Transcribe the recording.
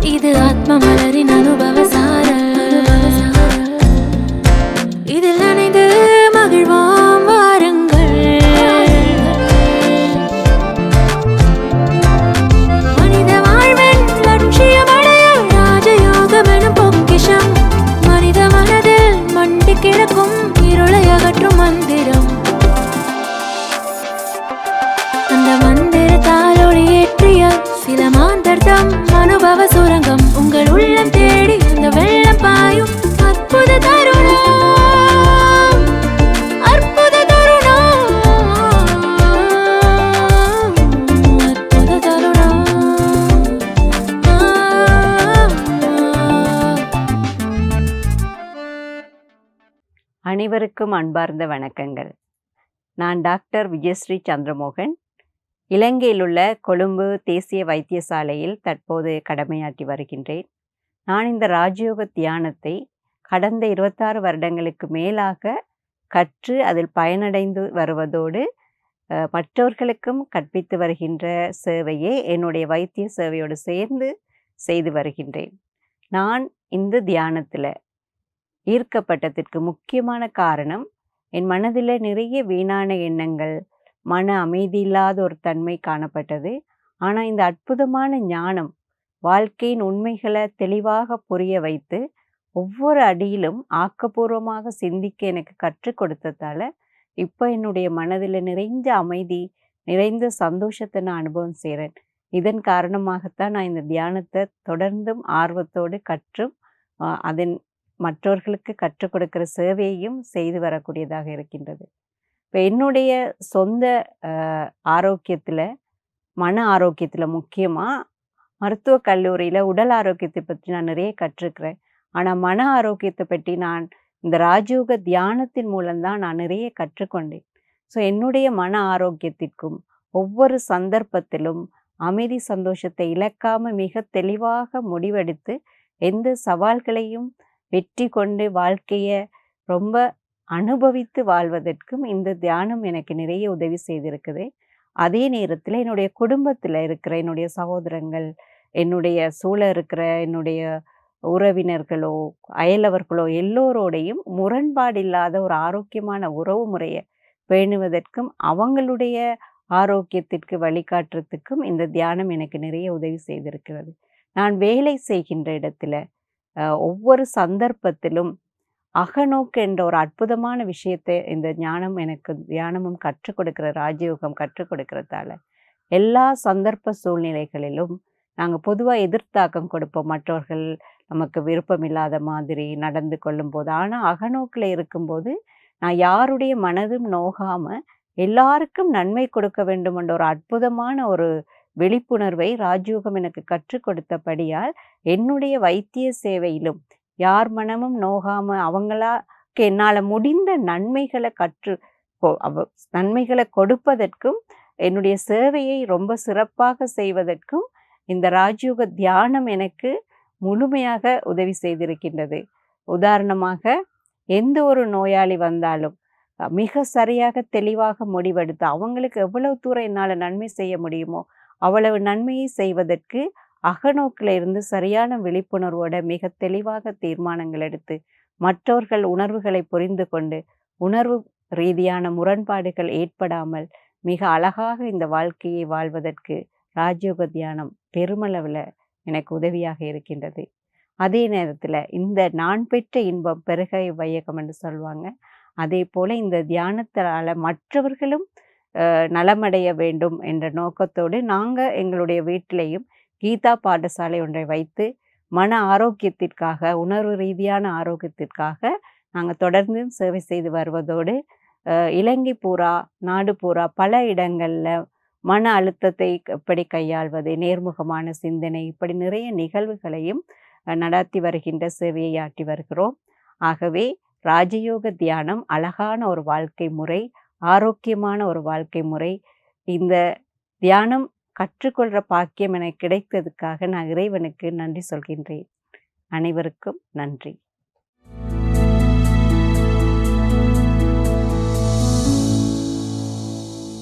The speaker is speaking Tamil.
இது ஆத்ம மலரின் அனுபவ சாரல். இதில் நனைந்து மகிழ்வோம் வாருங்கள். மனித வாழ்வின் லட்சியமடைய ராஜயோகம் எனும் பொக்கிஷம். மனித மனதில் மண்டி கிடக்கும் இருளை அகற்றும் மந்திரம். அந்த மந்திரத்தால் ஒளியேற்றிய சில மாந்தர்தம் அனுபவ சுரங்கம் உங்கள் உள்ளம் தேடி அந்த வெள்ளம் பாயும் அற்புத தருணம். அற்புத தருணம். அற்புத தருணம். அனைவருக்கும் அன்பார்ந்த வணக்கங்கள். நான் டாக்டர் விஜயஸ்ரீ சந்திரமோகன். இலங்கையில் உள்ள கொழும்பு தேசிய வைத்தியசாலையில் தற்போது கடமையாற்றி வருகின்றேன். நான் இந்த ராஜயோக தியானத்தை கடந்த இருபத்தாறு வருடங்களுக்கு மேலாக கற்று அதில் பயனடைந்து வருவதோடு மற்றவர்களுக்கும் கற்பித்து வருகின்ற சேவையை என்னுடைய வைத்திய சேவையோடு சேர்ந்து செய்து வருகின்றேன். நான் இந்த தியானத்தில் ஈர்க்கப்பட்டதற்கு முக்கியமான காரணம் என் மனதில் நிறைய வீணான எண்ணங்கள் மன அமைதி இல்லாத ஒரு தன்மை காணப்பட்டது. ஆனால் இந்த அற்புதமான ஞானம் வாழ்க்கையின் உண்மைகளை தெளிவாக புரிய வைத்து ஒவ்வொரு அடியிலும் ஆக்கப்பூர்வமாக சிந்திக்க எனக்கு கற்றுக் கொடுத்ததால் இப்போ என்னுடைய மனதில் நிறைந்த அமைதி நிறைந்த சந்தோஷத்தை நான் அனுபவம் செய்கிறேன் இதன் காரணமாகத்தான் நான் இந்த தியானத்தை தொடர்ந்தும் ஆர்வத்தோடு கற்றும் அதன் மற்றவர்களுக்கு கற்றுக் கொடுக்கிற சேவையையும் செய்து வரக்கூடியதாக இருக்கின்றது. இப்போ என்னுடைய சொந்த ஆரோக்கியத்தில் மன ஆரோக்கியத்தில் முக்கியமாக மருத்துவக் கல்லூரியில் உடல் ஆரோக்கியத்தை பற்றி நான் நிறைய கற்றுக்கிறேன். ஆனால் மன ஆரோக்கியத்தை பற்றி நான் இந்த ராஜயோக தியானத்தின் மூலம்தான் நான் நிறைய கற்றுக்கொண்டேன். ஸோ என்னுடைய மன ஆரோக்கியத்திற்கும் ஒவ்வொரு சந்தர்ப்பத்திலும் அமைதி சந்தோஷத்தை இழக்காம மிக தெளிவாக முடிவெடுத்து எந்த சவால்களையும் வெற்றி கொண்டு வாழ்க்கையை ரொம்ப அனுபவித்து வாழ்வதற்கும் இந்த தியானம் எனக்கு நிறைய உதவி செய்திருக்குது. அதே நேரத்தில் என்னுடைய குடும்பத்தில் இருக்கிற என்னுடைய சகோதரங்கள் என்னுடைய சூழ இருக்கிற என்னுடைய உறவினர்களோ அயலவர்களோ எல்லோரோடையும் முரண்பாடு இல்லாத ஒரு ஆரோக்கியமான உறவு முறையை பேணுவதற்கும் அவங்களுடைய ஆரோக்கியத்திற்கு வழிகாட்டுறதுக்கும் இந்த தியானம் எனக்கு நிறைய உதவி செய்திருக்கிறது. நான் வேலை செய்கின்ற இடத்துல ஒவ்வொரு சந்தர்ப்பத்திலும் அகநோக்கு என்ற ஒரு அற்புதமான விஷயத்தை இந்த ஞானம் எனக்கு தியானமும் கற்றுக் கொடுக்கிற ராஜயோகம் கற்றுக் கொடுக்கறதால எல்லா சந்தர்ப்ப சூழ்நிலைகளிலும் நாங்கள் பொதுவாக எதிர்த்தாக்கம் கொடுப்போம். மற்றவர்கள் நமக்கு விருப்பம் இல்லாத மாதிரி நடந்து கொள்ளும்போது ஆனால் அகநோக்கில் இருக்கும்போது நான் யாருடைய மனதும் நோகாமல் எல்லாருக்கும் நன்மை கொடுக்க வேண்டும் என்ற ஒரு அற்புதமான ஒரு விழிப்புணர்வை ராஜயோகம் எனக்கு கற்றுக் கொடுத்தபடியால் என்னுடைய வைத்திய சேவையிலும் யார் மனமும் நோகாம அவங்களாக்கு என்னால் முடிந்த நன்மைகளை கற்று அவ நன்மைகளை கொடுப்பதற்கும் என்னுடைய சேவையை ரொம்ப சிறப்பாக செய்வதற்கும் இந்த ராஜயோக தியானம் எனக்கு முழுமையாக உதவி செய்திருக்கின்றது. உதாரணமாக எந்த ஒரு நோயாளி வந்தாலும் மிக சரியாக தெளிவாக முடிவெடுத்து அவங்களுக்கு எவ்வளவு தூரம் என்னால் நன்மை செய்ய முடியுமோ அவ்வளவு நன்மையை செய்வதற்கு அகநோக்கில் இருந்து சரியான விழிப்புணர்வோட மிக தெளிவாக தீர்மானங்கள் எடுத்து மற்றவர்கள் உணர்வுகளை புரிந்து கொண்டு உணர்வு ரீதியான முரண்பாடுகள் ஏற்படாமல் மிக அழகாக இந்த வாழ்க்கையை வாழ்வதற்கு ராஜயோக தியானம் பெருமளவில் எனக்கு உதவியாக இருக்கின்றது. அதே நேரத்தில் இந்த நான் பெற்ற இன்பம் பெருகை வையகம் என்று சொல்லுவாங்க அதே போல் இந்த தியானத்தால் மற்றவர்களும் நலமடைய வேண்டும் என்ற நோக்கத்தோடு நாங்கள் எங்களுடைய வீட்டிலையும் கீதா பாடசாலை ஒன்றை வைத்து மன ஆரோக்கியத்திற்காக உணர்வு ரீதியான ஆரோக்கியத்திற்காக நாங்கள் தொடர்ந்து சேவை செய்து வருவதோடு இலங்கை பூரா நாடு பூரா பல இடங்களில் மன அழுத்தத்தை எப்படி கையாள்வது நேர்முகமான சிந்தனை இப்படி நிறைய நிகழ்வுகளையும் நடத்தி வருகின்ற சேவையை ஆற்றி வருகிறோம். ஆகவே ராஜயோக தியானம் அழகான ஒரு வாழ்க்கை முறை ஆரோக்கியமான ஒரு வாழ்க்கை முறை. இந்த தியானம் கற்றுக்கொள்கிற பாக்கியம் எனக்கு கிடைத்ததுக்காக நான் இறைவனுக்கு நன்றி சொல்கின்றேன். அனைவருக்கும் நன்றி.